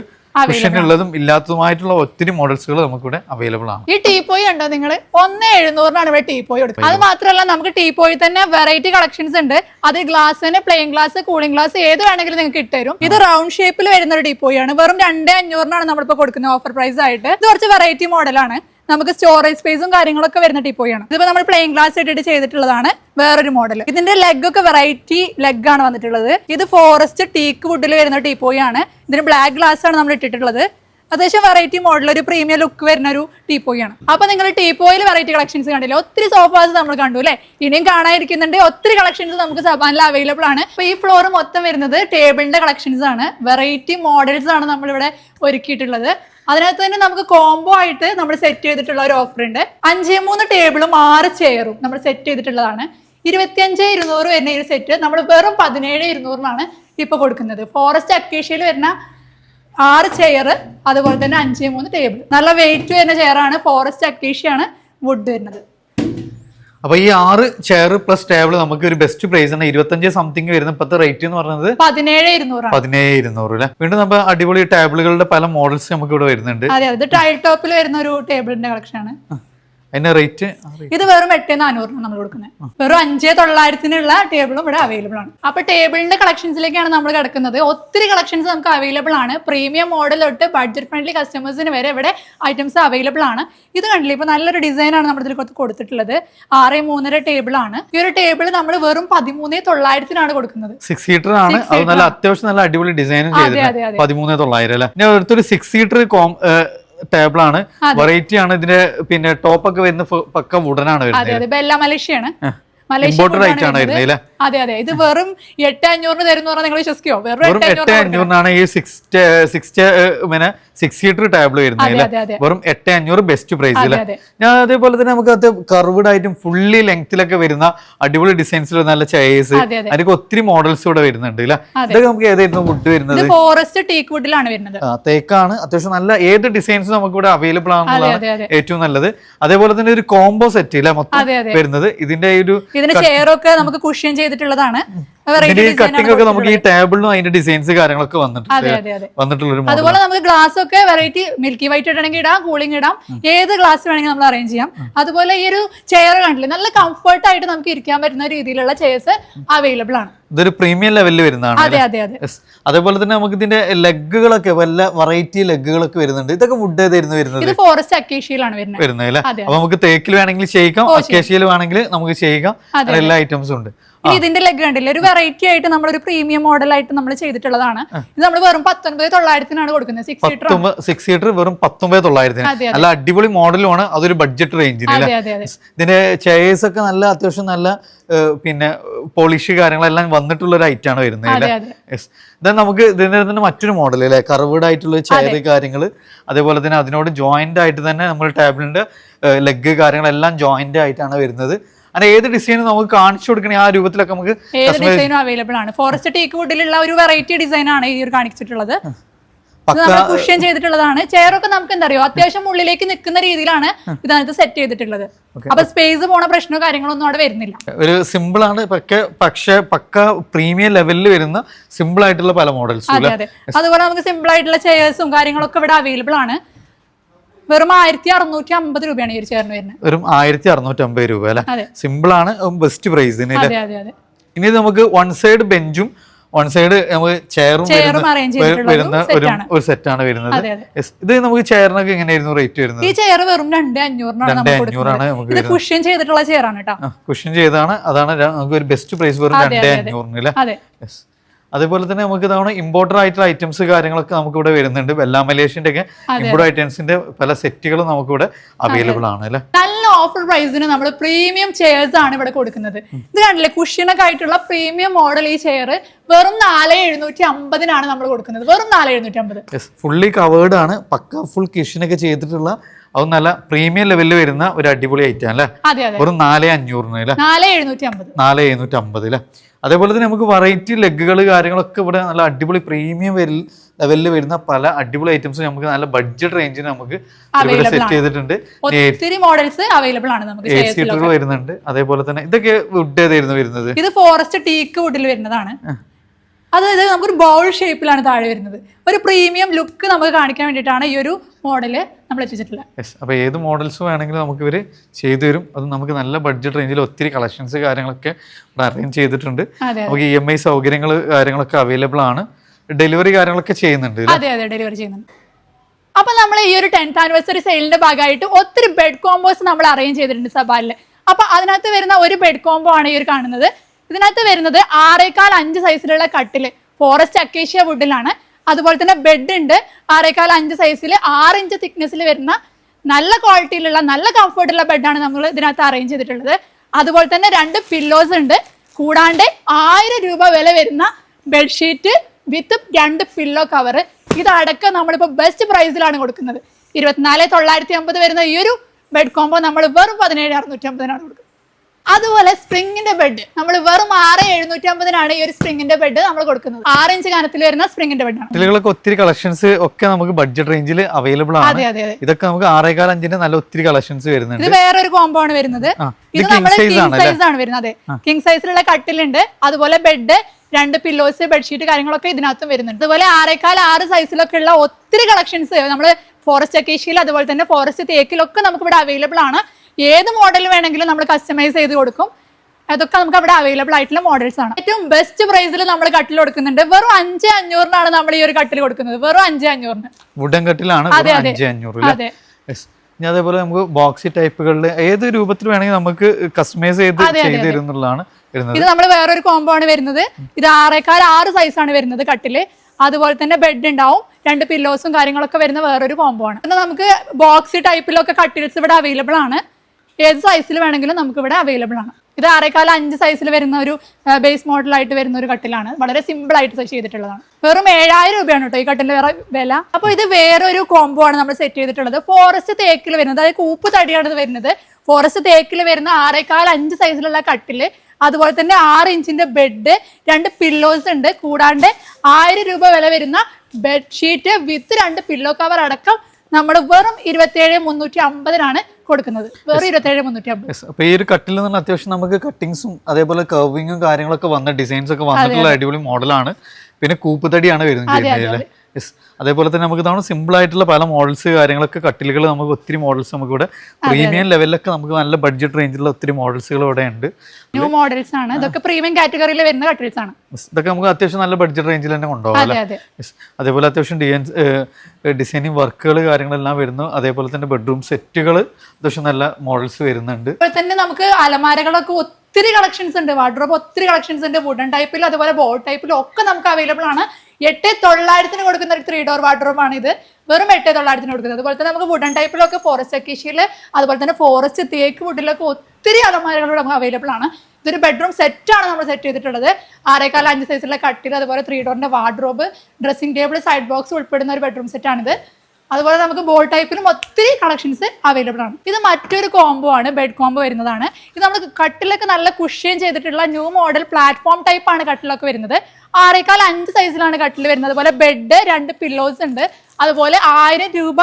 ഉള്ളതും ഇല്ലാത്തതുമായിട്ടുള്ള ഒത്തിരി മോഡൽസുകൾ നമുക്കിവിടെ അവൈലബിൾ ആണ്. ഈ ടീപ്പോയി ഉണ്ടോ നിങ്ങൾ ഒന്ന് എഴുന്നൂറിനാണ് ഇവിടെ പോയി കൊടുക്കുന്നത് അത് മാത്രമല്ല നമുക്ക് ടീപ്പോയി തന്നെ വെറൈറ്റി കളക്ഷൻസ് ഉണ്ട്. അത് ഗ്ലാസ്സിന് പ്ലെയിൻ ഗ്ലാസ് കൂളിംഗ് ഗ്ലാസ് ഏത് വേണമെങ്കിലും നിങ്ങൾക്ക് ഇട്ടുതരും ഇത് റൗണ്ട് ഷേപ്പിൽ വരുന്ന ഒരു ടീപ്പോയി ആണ്. വെറും രണ്ടേ അഞ്ഞൂറിനാണ് നമ്മളിപ്പോൾ കൊടുക്കുന്നത് ഓഫർ പ്രൈസ് ആയിട്ട്. ഇത് കുറച്ച് വെറൈറ്റി മോഡലാണ് നമുക്ക് സ്റ്റോറേജ് സ്പേസും കാര്യങ്ങളൊക്കെ വരുന്ന ടീപ്പോയാണ് ഇതിപ്പോ നമ്മൾ പ്ലെയിൻ ഗ്ലാസ് ഇട്ടിട്ട് ചെയ്തിട്ടുള്ളതാണ് വേറൊരു മോഡൽ ഇതിന്റെ ലെഗ് ഒക്കെ വെറൈറ്റി ലെഗ് ആണ് വന്നിട്ടുള്ളത്. ഇത് ഫോറസ്റ്റ് ടീക്ക് വുഡിൽ വരുന്ന ടീപ്പോയാണ് ഇതിന് ബ്ലാക്ക് ഗ്ലാസ് ആണ് നമ്മൾ ഇട്ടിട്ടുള്ളത്. അത്യാവശ്യം വെറൈറ്റി മോഡൽ ഒരു പ്രീമിയം ലുക്ക് വരുന്ന ഒരു ടീപ്പോയാണ് അപ്പൊ നിങ്ങൾ ടീപ്പോയിൽ വെറൈറ്റി കളക്ഷൻസ് കണ്ടില്ല? ഒത്തിരി സോഫാസ് നമ്മൾ കണ്ടു അല്ലേ? ഇനിയും കാണാതിരിക്കുന്നുണ്ട്. ഒത്തിരി കളക്ഷൻസ് നമുക്ക് സബാനിൽ അവൈലബിൾ ആണ്. അപ്പൊ ഈ ഫ്ലോർ മൊത്തം വരുന്നത് ടേബിളിന്റെ കളക്ഷൻസ് ആണ്. വെറൈറ്റി മോഡൽസ് ആണ് നമ്മളിവിടെ ഒരുക്കിയിട്ടുള്ളത്. അതിനകത്ത് തന്നെ നമുക്ക് കോംബോ ആയിട്ട് നമ്മൾ സെറ്റ് ചെയ്തിട്ടുള്ള ഒരു ഓഫർ ഉണ്ട്. അഞ്ച് മൂന്ന് ടേബിളും ആറ് ചെയറും നമ്മൾ സെറ്റ് ചെയ്തിട്ടുള്ളതാണ്. ഇരുപത്തിയഞ്ച് ഇരുന്നൂറ് വരുന്ന ഒരു സെറ്റ് നമ്മൾ വെറും പതിനേഴ് ഇരുന്നൂറിനാണ് ഇപ്പൊ കൊടുക്കുന്നത്. ഫോറസ്റ്റ് അക്കേഷ്യയിൽ വരുന്ന ആറ് ചെയർ അതുപോലെ തന്നെ അഞ്ച് മൂന്ന് ടേബിൾ നല്ല വെയിറ്റ് വരുന്ന ചെയറാണ് ഫോറസ്റ്റ് അക്കേഷ്യാണ് വുഡ് വരുന്നത്. അപ്പൊ ഈ ആറ് ചെയർ പ്ലസ് ടേബിൾ നമുക്ക് ഒരു ബെസ്റ്റ് പ്രൈസ് ആണ്. ഇരുപത്തഞ്ച് സംതിങ് വരുന്ന ഇപ്പോഴത്തെ റേറ്റ് എന്ന് പറയുന്നത് പതിനേഴ് ഇരുന്നൂറ് അല്ലെ വീണ്ടും നമ്മൾ അടിപൊളി ടേബിളുകളുടെ പല മോഡൽസ് നമുക്ക് ഇവിടെ വരുന്നുണ്ട്. അതെ ടൈൽ ടോപ്പിൽ വരുന്ന ഒരു ടേബിളിന്റെ കളക്ഷൻ ആണ്. അതിന്റെ റേറ്റ്? ഇത് വെറും എട്ട് നാനൂറിന് നമ്മൾ കൊടുക്കുന്നത്. വെറും അഞ്ചേ തൊള്ളായിരത്തിനുള്ള ടേബിളും ഇവിടെ അവൈലബിൾ ആണ്. അപ്പൊ ടേബിളിന്റെ കളക്ഷൻസിലേക്കാണ് നമ്മൾ കിടക്കുന്നത്. ഒത്തിരി കളക്ഷൻസ് നമുക്ക് അവൈലബിൾ ആണ്. പ്രീമിയം മോഡൽ തൊട്ട് ബഡ്ജറ്റ് ഫ്രണ്ട്ലി കസ്റ്റമേഴ്സിന് വരെ ഇവിടെ ഐറ്റംസ് അവൈലബിൾ ആണ്. ഇത് കണ്ടില്ലേ? ഇപ്പൊ നല്ലൊരു ഡിസൈൻ ആണ് നമ്മൾ ഇതിൽ കൊടുത്ത് കൊടുത്തിട്ടുള്ളത്. ആറ് മൂന്നര ടേബിൾ ആണ്. ഈ ഒരു ടേബിൾ നമ്മൾ വെറും പതിമൂന്നേ തൊള്ളായിരത്തിനാണ് കൊടുക്കുന്നത്. സിക്സ് സീറ്റർ ആണ്. അത് നല്ല അത്യാവശ്യം നല്ല അടിപൊളി ഡിസൈനും ചെയ്തിട്ടുണ്ട്. പതിമൂന്ന് തൊള്ളായിരം അല്ലേ? അടുത്തൊരു സിക്സ് സീറ്റർ ടേബിൾ ആണ്. വെറൈറ്റി ആണ് ഇതിന്റെ പിന്നെ ടോപ്പ് ഒക്കെ വരുന്ന പക്ക വുഡനാണ് വരുന്നത്. ഇമ്പോർട്ടഡ് ആയിട്ടാണ് വരുന്നത്. അല്ലേ? അതെ അതെ. ഇത് വെറും എട്ട് അഞ്ഞൂറിന് തരുന്ന പറഞ്ഞാൽ നിങ്ങൾ വിശ്വസിക്കോ വെറും എട്ട് എട്ട് അഞ്ഞൂറിന് അഞ്ഞൂറിനാണ് ഈ സിക്സ് സിക്സ് പിന്നെ സിക്സ് സീറ്റർ ടേബിൾ വരുന്നത്. വെറും എട്ട് അഞ്ഞൂറ് ബെസ്റ്റ് പ്രൈസ് അതെ, അല്ലേ ഞാൻ അതേപോലെ തന്നെ നമുക്ക് അത് കർവ്ഡ് ആയിട്ടും ഫുള്ളി ലെങ്ത്തിലൊക്കെ വരുന്ന അടിപൊളി ഡിസൈൻസിൽ നല്ല അതെ. അതിനൊക്കെ ഒത്തിരി മോഡൽസ് ഇവിടെ വരുന്നുണ്ട് ഇതൊക്കെ നമുക്ക് ഏതായിരുന്നു വുഡ് വരുന്നത്? ഫോറസ്റ്റ് ടേക്ക് വുഡിലാണ് വരുന്നത്. തേക്കാണ്. അത്യാവശ്യം നല്ല ഏത് ഡിസൈൻസ് നമുക്ക് ഇവിടെ അവൈലബിൾ ആണെന്നുള്ളതാണ് ഏറ്റവും നല്ലത്. അതേപോലെ തന്നെ ഒരു കോംബോ സെറ്റ് ഇല്ല മൊത്തം വരുന്നത്? ഇതിന്റെ ഒരു ഇതിന്റെ ചെയറൊക്കെ നമുക്ക് കുഷ്യൻ ചെയ്തിട്ടുള്ളതാണ്. കട്ടിംഗ് ഒക്കെ നമുക്ക് ഈ ടേബിളിലും അതിന്റെ ഡിസൈൻസ് കാര്യങ്ങളൊക്കെ വന്നിട്ടുണ്ട് അതുപോലെ നമുക്ക് ഗ്ലാസ് ഒക്കെ വെറൈറ്റി മിൽക്കി വൈറ്റ് ഇടണമെങ്കിൽ ഇടാം കൂളിംഗ് ഇടാം. ഏത് ഗ്ലാസ് വേണമെങ്കിൽ നമ്മൾ അറേഞ്ച് ചെയ്യാം. അതുപോലെ ഈ ഒരു ചെയർ കണ്ടില്ലേ നല്ല കംഫർട്ട് ആയിട്ട് നമുക്ക് ഇരിക്കാൻ പറ്റുന്ന രീതിയിലുള്ള ചെയർസ് അവൈലബിൾ ആണ്. ഇതൊരു പ്രീമിയം ലെവലിൽ വരുന്നതാണ് അതെ അതെ അതെ. Yes. അതേപോലെ തന്നെ നമുക്ക് ഇതിന്റെ ലെഗുകളൊക്കെ വല്ല വെറൈറ്റി ലെഗുകളൊക്കെ വരുന്നുണ്ട്. ഇതൊക്കെ വുഡ് ഏതായിരുന്നു വരുന്നത്? ഇത് ഫോറസ്റ്റ് അക്കേഷ്യയിലാണ് വരുന്നത്. വരുന്നത് അല്ലേ? അപ്പൊ നമുക്ക് തേക്കിൽ വേണമെങ്കിൽ ചെയ്യിക്കാം അക്കേഷ്യയിൽ വേണമെങ്കിൽ നമുക്ക് ചെയ്യിക്കാം. എല്ലാ ഐറ്റംസും ഉണ്ട്. ഇനി ഇതിന്റെ ലെഗ് കണ്ടില്ലേ? ഒരു വെറൈറ്റി ആയിട്ട് നമ്മൾ ഒരു പ്രീമിയം മോഡൽ ആയിട്ട് നമ്മൾ ചെയ്തിട്ടുള്ളതാണ്. ഇത് നമ്മൾ വെറും പത്തൊൻപത് തൊള്ളായിരത്തിനാണ് കൊടുക്കുന്നത്. സിക്സ് സീറ്റർ സിക്സ് സീറ്റർ വെറും പത്തൊമ്പത് തൊള്ളായിരത്തിന്. അതെ, നല്ല അടിപൊളി മോഡലുമാണ് അതൊരു ബഡ്ജറ്റ് റേഞ്ചിന് അല്ലേ? ഇതിന്റെ ചെയേഴ്സ് ഒക്കെ നല്ല അത്യാവശ്യം നല്ല പിന്നെ പോളിഷ് കാര്യങ്ങളെല്ലാം വന്നിട്ടുള്ള ഒരു ഐറ്റം ആണ് വരുന്നത് അല്ലേ? നമുക്ക് ഇതിന്റെ തന്നെ മറ്റൊരു മോഡൽ അല്ലേ? കർവ്ഡ് ആയിട്ടുള്ള ചെയർ കാര്യങ്ങൾ അതേപോലെ തന്നെ അതിനോട് ജോയിന്റ് ആയിട്ട് തന്നെ നമ്മൾ ടേബിളിന്റെ ലെഗ് കാര്യങ്ങളെല്ലാം ജോയിന്റ് ആയിട്ടാണ് വരുന്നത്. അങ്ങനെ ഏത് ഡിസൈൻ നമുക്ക് കാണിച്ചു കൊടുക്കണേ ആ രൂപത്തിലൊക്കെ നമുക്ക് ഏത് ഡിസൈനും അവൈലബിൾ ആണ്. ഫോറസ്റ്റ് ടേക്ക് വുഡിലുള്ള ഒരു വെറൈറ്റി ഡിസൈൻ ആണ് ഈ ഒരു കാണിച്ചിട്ടുള്ളത്. കുഷ്യൻ ചെയ്തിട്ടുള്ളതാണ്. ചെയറൊക്കെ നമുക്ക് എന്താ അറിയോ അത്യാവശ്യം ഉള്ളിലേക്ക് നിൽക്കുന്ന രീതിയിലാണ് ഇതിനകത്ത് സെറ്റ് ചെയ്തിട്ടുള്ളത്. അപ്പൊ സ്പേസ് പോണ പ്രശ്നമോ കാര്യങ്ങളൊന്നും അവിടെ വരുന്നില്ല. ഒരു സിമ്പിൾ ആണ് പക്ഷേ പക്ഷെ പക്ക പ്രീമിയം ലെവലിൽ വരുന്ന സിമ്പിൾ ആയിട്ടുള്ള പല മോഡൽസ് അതെ അതെ. അതുപോലെ നമുക്ക് സിമ്പിൾ ആയിട്ടുള്ള ചെയേഴ്സും കാര്യങ്ങളൊക്കെ ഇവിടെ അവൈലബിൾ ആണ്. വെറും ആയിരത്തി അറുന്നൂറ്റി അമ്പത് രൂപയാണ് ഈ ഒരു ചേർന്ന് വരുന്നത്. വെറും ആയിരത്തി അറുന്നൂറ്റി അമ്പത് രൂപ അല്ലെ? സിമ്പിൾ ആണ് ബെസ്റ്റ് പ്രൈസ് അതെ അതെ അതെ. ഇനി നമുക്ക് വൺ സൈഡ് ബെഞ്ചും വൺ സൈഡ് നമുക്ക് ചെയറും വരുന്ന ഒരു ഒരു set ഒരു സെറ്റ് ആണ് വരുന്നത്. ഇത് നമുക്ക് ചെയറിനൊക്കെ എങ്ങനെയായിരുന്നു റേറ്റ് വരുന്നത്? ഈ ചെയർ വെറും രണ്ട് അഞ്ഞൂറിനാണ് രണ്ട് അഞ്ഞൂറാണ് നമുക്ക് കുഷ്യൻ ചെയ്തിട്ടുള്ള ചെയറാണ് കേട്ടോ. കുഷ്യൻ ചെയ്താണ്. അതാണ് നമുക്ക് ഒരു ബെസ്റ്റ് പ്രൈസ് വെറും രണ്ട്. അഞ്ഞൂറിന് അല്ലേ. അതേപോലെ തന്നെ നമുക്ക് ഇതാണ് ഇമ്പോർട്ടർ ആയിട്ടുള്ള ഐറ്റംസ് കാര്യങ്ങളൊക്കെ നമുക്ക് ഇവിടെ വരുന്നുണ്ട് വെല്ലാ മലേഷ്യന്റെ ഒക്കെ ഇമ്പോർട്ട് ഐറ്റംസിന്റെ പല സെറ്റുകളും നമുക്ക് ഇവിടെ അവൈലബിൾ ആണ് അല്ലെ? നല്ല ഓഫർ പ്രൈസിന് നമ്മൾ പ്രീമിയം ചെയർസ് ആണ് ഇവിടെ കൊടുക്കുന്നത്. ഇത് കണ്ടില്ലേ കുഷ്യനൊക്കെ ആയിട്ടുള്ള പ്രീമിയം മോഡൽ ഈ ചെയർ വെറും നാല് എഴുന്നൂറ്റി അമ്പതിനാണ് നമ്മൾ കൊടുക്കുന്നത്. വെറും നാല് എഴുന്നൂറ്റി അമ്പത്. ഫുള്ളി കവേർഡ് ആണ്. പക്ക ഫുൾ കിഷനൊക്കെ ചെയ്തിട്ടുള്ള അത് നല്ല പ്രീമിയം ലെവലിൽ വരുന്ന ഒരു അടിപൊളി ഐറ്റം അല്ലേ? വെറും നാല് അഞ്ഞൂറിന് അല്ലെ? നാല് എഴുന്നൂറ്റി അമ്പത്. നാല് എഴുന്നൂറ്റി അമ്പത് അല്ലേ? അതേപോലെ തന്നെ നമുക്ക് വെറൈറ്റി ലെഗുകൾ കാര്യങ്ങളൊക്കെ ഇവിടെ നല്ല അടിപൊളി പ്രീമിയം ലെവലിൽ വരുന്ന പല അടിപൊളി ഐറ്റംസ് നമുക്ക് നല്ല ബഡ്ജറ്റ് റേഞ്ചിൽ നമുക്ക് ഇവിടെ സെറ്റ് ചെയ്തിട്ടുണ്ട്. ഒത്തിരി മോഡൽസ് അവൈലബിൾ ആണ് നമുക്ക് എയ്റ്റ് ചെയർസിൽ സീറ്ററുകൾ വരുന്നുണ്ട്. അതേപോലെ തന്നെ ഇതൊക്കെ വുഡ് ഏതായിരുന്നു വരുന്നത്? ഇത് ഫോറസ്റ്റ് ടീക്ക് വുഡിൽ വരുന്നതാണ്. അത് ഇത് നമുക്കൊരു ബൗൾ ഷേപ്പിലാണ് താഴെ വരുന്നത്. ഒരു പ്രീമിയം ലുക്ക് നമുക്ക് കാണിക്കാൻ വേണ്ടിയിട്ടാണ് ഈ ഒരു മോഡൽ നമ്മൾ എത്തിച്ചിട്ടുള്ളത്. യെസ് അപ്പോൾ ഏത് മോഡൽസ് വേണമെങ്കിലും നമുക്ക് ഇവർ ചെയ്തു തരും. അത് നമുക്ക് നല്ല ബഡ്ജറ്റ് റേഞ്ചിൽ ഒത്തിരി കളക്ഷൻസ് കാര്യങ്ങളൊക്കെ അറേഞ്ച് ചെയ്തിട്ടുണ്ട്. നമുക്ക് ഇ എം ഐ സൗകര്യങ്ങൾ കാര്യങ്ങളൊക്കെ അവൈലബിൾ ആണ്. ഡെലിവറി കാര്യങ്ങളൊക്കെ ചെയ്യുന്നുണ്ട് അതെ അതെ ഡെലിവറി ചെയ്യുന്നുണ്ട്. അപ്പൊ നമ്മൾ ഈ ഒരു ടെൻത്ത് ആനിവേഴ്സറി സെയിലിന്റെ ഭാഗമായിട്ട് ഒത്തിരി ബെഡ് കോംബോസ് നമ്മൾ അറേഞ്ച് ചെയ്തിട്ടുണ്ട് സബാലിൽ അപ്പൊ അതിനകത്ത് വരുന്ന ഒരു ബെഡ് കോംബോ ആണ് ഈ ഒരു കാണുന്നത്. ഇതിനകത്ത് വരുന്നത് ആറേക്കാൽ അഞ്ച് സൈസിലുള്ള കട്ടിൽ ഫോറസ്റ്റ് അക്കേഷ്യ വുഡിലാണ് അതുപോലെ തന്നെ ബെഡ് ഉണ്ട്. ആറേക്കാൽ അഞ്ച് സൈസിൽ ആറ് ഇഞ്ച് തിക്നെസ്സിൽ വരുന്ന നല്ല ക്വാളിറ്റിയിലുള്ള നല്ല കംഫർട്ടുള്ള ബെഡാണ് നമ്മൾ ഇതിനകത്ത് അറേഞ്ച് ചെയ്തിട്ടുള്ളത്. അതുപോലെ തന്നെ രണ്ട് പില്ലോസ് ഉണ്ട്. കൂടാണ്ട് ആയിരം രൂപ വില വരുന്ന ബെഡ്ഷീറ്റ് വിത്ത് രണ്ട് പില്ലോ കവർ ഇതടക്കം നമ്മളിപ്പോൾ ബെസ്റ്റ് പ്രൈസിലാണ് കൊടുക്കുന്നത്. ഇരുപത്തിനാല് തൊള്ളായിരത്തി അമ്പത് വരുന്ന ഈ ഒരു ബെഡ് കോംബോ നമ്മൾ വെറും പതിനേഴ് അറുന്നൂറ്റി അമ്പതിനാണ് കൊടുക്കുന്നത്. അതുപോലെ സ്പ്രിങ്ങിന്റെ ബെഡ്. നമ്മൾ വെറും ആറ് എഴുന്നൂറ്റി അമ്പതിനാണ് ഈ ഒരു സ്പ്രിങ്ങിന്റെ ബെഡ് നമ്മൾ കൊടുക്കുന്നത്. ആറ് ഇഞ്ച് കനത്തിൽ വരുന്ന സ്പ്രിങ്ങിന്റെ ബെഡ് ആണ് ഒത്തിരി കളക്ഷൻസ് ഒക്കെ നമുക്ക് ബഡ്ജറ്റ് റേഞ്ചിൽ അവൈലബിൾ ആണ്. ഇതൊക്കെ നമുക്ക് ആറേകാൽ അഞ്ചിന്റെ നല്ല ഒത്തിരി കളക്ഷൻസ് വരുന്നുണ്ട്. ഇത് വേറൊരു കോംബോ ആണ് വരുന്നത്. ഇത് size കിങ്? സൈസ് ആണ് വരുന്നത് അതെ. കിങ് സൈസിലുള്ള കട്ടിലുണ്ട്. അതുപോലെ ബെഡ് രണ്ട് പില്ലോസ് ബെഡ്ഷീറ്റ് കാര്യങ്ങളൊക്കെ ഇതിനകത്തും വരുന്നുണ്ട്. അതുപോലെ ആറേക്കാൽ ആറ് സൈസിലൊക്കെ ഉള്ള ഒത്തിരി കളക്ഷൻസ്. നമ്മൾ ഫോറസ്റ്റ് അക്കേഷ്യയിൽ അതുപോലെ തന്നെ ഫോറസ്റ്റ് തേക്കിലൊക്കെ നമുക്ക് ഇവിടെ അവൈലബിൾ ആണ്. ഏത് മോഡൽ വേണമെങ്കിലും നമ്മൾ കസ്റ്റമൈസ് ചെയ്ത് കൊടുക്കും. അതൊക്കെ നമുക്ക് അവിടെ അവൈലബിൾ ആയിട്ടുള്ള മോഡൽസ് ആണ്. ഏറ്റവും ബെസ്റ്റ് പ്രൈസിൽ നമ്മൾ കട്ടിൽ കൊടുക്കുന്നുണ്ട്. വെറും അഞ്ച് അഞ്ഞൂറിനാണ് നമ്മൾ ഈ ഒരു കട്ടിൽ കൊടുക്കുന്നത്. വെറും അഞ്ച് അഞ്ഞൂറിന്. വുഡൻ കട്ടിലാണ് അതെ, അതെ. ഇനി അതേപോലെ നമുക്ക് ബോക്സി ടൈപ്പുകളിൽ ഏത് രൂപത്തിൽ വേണമെങ്കിൽ നമുക്ക് കസ്റ്റമൈസ് ചെയ്ത് ചെയ്ത് തരുന്നുള്ളതാണ് ഇത് നമ്മൾ വേറൊരു കോംബോ ആണ് വരുന്നത്. ഇത് ആറേക്കാൽ ആറ് സൈസ് ആണ് വരുന്നത് കട്ടിൽ അതുപോലെ തന്നെ ബെഡ് ഉണ്ടാവും. രണ്ട് പില്ലോസും കാര്യങ്ങളൊക്കെ വരുന്ന വേറൊരു കോംബോ ആണ്. നമുക്ക് ബോക്സി ടൈപ്പിലൊക്കെ കട്ടിൽസ് ഇവിടെ അവൈലബിൾ ആണ്. ഏത് സൈസിൽ വേണമെങ്കിലും നമുക്ക് ഇവിടെ അവൈലബിൾ ആണ്. ഇത് ആറേക്കാല അഞ്ച് സൈസിൽ വരുന്ന ഒരു ബേസ് മോഡലായിട്ട് വരുന്ന ഒരു കട്ടിലാണ് വളരെ സിമ്പിൾ ആയിട്ട് ചെയ്തിട്ടുള്ളതാണ്. വെറും ഏഴായിരം രൂപയാണ് കേട്ടോ ഈ കട്ടിലിന്റെ വേറെ വില. അപ്പോൾ ഇത് വേറൊരു കോംബോ ആണ് നമ്മൾ സെറ്റ് ചെയ്തിട്ടുള്ളത്. ഫോറസ്റ്റ് തേക്കിൽ വരുന്നത് അതായത് കൂപ്പ് തടിയാണ് ഇത് വരുന്നത്. ഫോറസ്റ്റ് തേക്കിൽ വരുന്ന ആറേക്കാൽ അഞ്ച് സൈസിലുള്ള കട്ടിൽ അതുപോലെ തന്നെ ആറ് ഇഞ്ചിന്റെ ബെഡ് രണ്ട് പില്ലോസ് ഉണ്ട്. കൂടാണ്ട് ആയിരം രൂപ വില വരുന്ന ബെഡ്ഷീറ്റ് വിത്ത് രണ്ട് പില്ലോ കവർ അടക്കം നമ്മൾ വെറും ഇരുപത്തിയേഴ് മുന്നൂറ്റി അമ്പതിനാണ് കൊടുക്കുന്നത്. വേറെ ഇരുപത്തേഴ് മുന്നൂറ്റി അമ്പത് അപ്പൊ ഈ ഒരു കട്ടിൽ നിന്ന് പറഞ്ഞാൽ അത്യാവശ്യം നമുക്ക് കട്ടിങ്സും അതേപോലെ കർവിങ്ങും കാര്യങ്ങളൊക്കെ വന്ന ഡിസൈൻസ് ഒക്കെ വന്നിട്ടുള്ള അടിപൊളി മോഡലാണ് പിന്നെ കൂപ്പുതടിയാണ് വരുന്നത് യെസ് അതേപോലെ തന്നെ നമുക്ക് ഇതാണ് സിമ്പിൾ ആയിട്ടുള്ള പല മോഡൽസ് കാര്യങ്ങളൊക്കെ കട്ടിലുകൾ നമുക്ക് ഒത്തിരി മോഡൽസ് നമുക്ക് ഇവിടെ പ്രീമിയം ലെവലിലൊക്കെ നമുക്ക് നല്ല ബഡ്ജറ്റ് റേഞ്ചിലുള്ള ഒത്തിരി മോഡൽസുകൾ ഇവിടെ ഉണ്ട്. ന്യൂ മോഡൽസ് ആണ്. ഇതൊക്കെ പ്രീമിയം കാറ്റഗറിയിൽ വരുന്ന കട്ടിൽസ് ആണ്. ഇതൊക്കെ നമുക്ക് അത്യാവശ്യം നല്ല ബഡ്ജറ്റ് റേഞ്ചിൽ തന്നെ കൊണ്ടുപോകാം അതെ അതെ. അതേപോലെ അത്യാവശ്യം ഡിസൈൻ ഡിസൈനിങ് വർക്കുകൾ കാര്യങ്ങളെല്ലാം വരുന്നു. അതേപോലെ തന്നെ ബെഡ്റൂം സെറ്റുകൾ അത്യാവശ്യം നല്ല മോഡൽസ് വരുന്നുണ്ട്. തന്നെ നമുക്ക് അലമാരകളൊക്കെ ഒത്തിരി കളക്ഷൻസ് ഉണ്ട്. വാർഡ്രോബ് ഒത്തിരി കളക്ഷൻസ് ഉണ്ട്. വുഡൻ ടൈപ്പിലും അതുപോലെ ബോൾ ടൈപ്പിലും ഒക്കെ നമുക്ക് അവൈലബിൾ ആണ്. എട്ട് തൊള്ളായിരത്തിന് കൊടുക്കുന്ന ഒരു ത്രീ ഡോർ വാർഡ്രോബ് ആണ് ഇത്. വെറും എട്ട് തൊള്ളായിരത്തിന് കൊടുക്കുന്നത്. അതുപോലെ തന്നെ നമുക്ക് വുഡൻ ടൈപ്പിലൊക്കെ ഫോറസ്റ്റ് അക്കീഷ്യയിൽ അതുപോലെ തന്നെ ഫോറസ്റ്റ് തേക്ക് വുഡിലൊക്കെ ഒത്തിരി അലമാരകൾ നമുക്ക് അവൈലബിൾ ആണ്. ഇതൊരു ബെഡ്റൂം സെറ്റാണ് നമ്മൾ സെറ്റ് ചെയ്തിട്ടുള്ളത്. ആറേക്കാല അഞ്ച് സൈസിലുള്ള കട്ടിൽ അതുപോലെ ത്രീ ഡോറിന്റെ wardrobe dressing table side box ഉൾപ്പെടുന്ന ഒരു ബെഡ്റൂം സെറ്റാണിത് അതുപോലെ നമുക്ക് ബോൾ ടൈപ്പിലും ഒത്തിരി കളക്ഷൻസ് അവൈലബിൾ ആണ്. ഇത് മറ്റൊരു കോംബോ ആണ് ബെഡ് കോംബോ വരുന്നതാണ്. ഇത് നമ്മൾ കട്ടിലൊക്കെ നല്ല കുഷ്യൻ ചെയ്തിട്ടുള്ള ന്യൂ മോഡൽ പ്ലാറ്റ്ഫോം ടൈപ്പ് ആണ് കട്ടിലൊക്കെ വരുന്നത്. ആറേക്കാൽ അഞ്ച് സൈസിലാണ് കട്ടിൽ വരുന്നത്. അതുപോലെ ബെഡ് രണ്ട് പില്ലോസ് ഉണ്ട്. അതുപോലെ ആയിരം രൂപ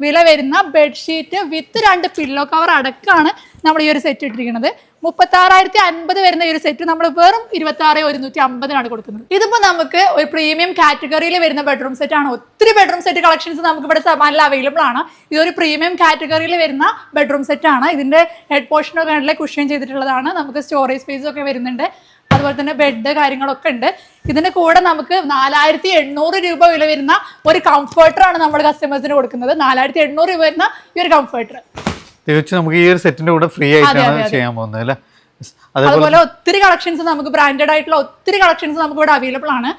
വില വരുന്ന ബെഡ്ഷീറ്റ് വിത്ത് രണ്ട് പില്ലോ കവർ അടക്കമാണ് നമ്മൾ ഈ ഒരു സെറ്റ് ഇട്ടിരിക്കുന്നത്. മുപ്പത്തി ആറായിരത്തി അൻപത് വരുന്ന ഈ ഒരു സെറ്റ് നമ്മൾ വെറും ഇരുപത്തി ആറ് ഒരുന്നൂറ്റി അമ്പതിനാണ് കൊടുക്കുന്നത്. ഇതിപ്പോൾ നമുക്ക് ഒരു പ്രീമിയം കാറ്റഗറിയിൽ വരുന്ന ബെഡ്റൂം സെറ്റ് ആണ്. ഒത്തിരി ബെഡ്റൂം സെറ്റ് കളക്ഷൻസ് നമുക്ക് ഇവിടെ സമാനിൽ അവൈലബിൾ ആണ്. ഇതൊരു പ്രീമിയം കാറ്റഗറിയിൽ വരുന്ന ബെഡ്റൂം സെറ്റ് ആണ്. ഇതിന്റെ ഹെഡ് പോർഷനൊക്കെ കുഷ്യൻ ചെയ്തിട്ടുള്ളതാണ്. നമുക്ക് സ്റ്റോറേജ് സ്പേസ് ഒക്കെ വരുന്നുണ്ട്. അതുപോലെ തന്നെ ബെഡ് കാര്യങ്ങളൊക്കെ ഉണ്ട്. ഇതിന്റെ കൂടെ നമുക്ക് നാലായിരത്തി എണ്ണൂറ് രൂപ വില വരുന്ന ഒരു കംഫർട്ടർ ആണ് നമ്മൾ കസ്റ്റമേഴ്സിന് കൊടുക്കുന്നത്. നാലായിരത്തി എണ്ണൂറ് രൂപ വരുന്ന ഈ ഒരു കംഫർട്ടർ തീർച്ചയായും നമുക്ക് ഈ ഒരു സെറ്റിന്റെ കൂടെ ഫ്രീ ആയിട്ടാണ് ചെയ്യാൻ പോകുന്നത് അല്ലേ? അതുപോലെ ഒത്തിരി കളക്ഷൻസ് നമുക്ക് ബ്രാൻഡഡ് ആയിട്ടുള്ള ഒത്തിരി കളക്ഷൻസ് നമുക്ക് ഇവിടെ അവൈലബിൾ ആണ്.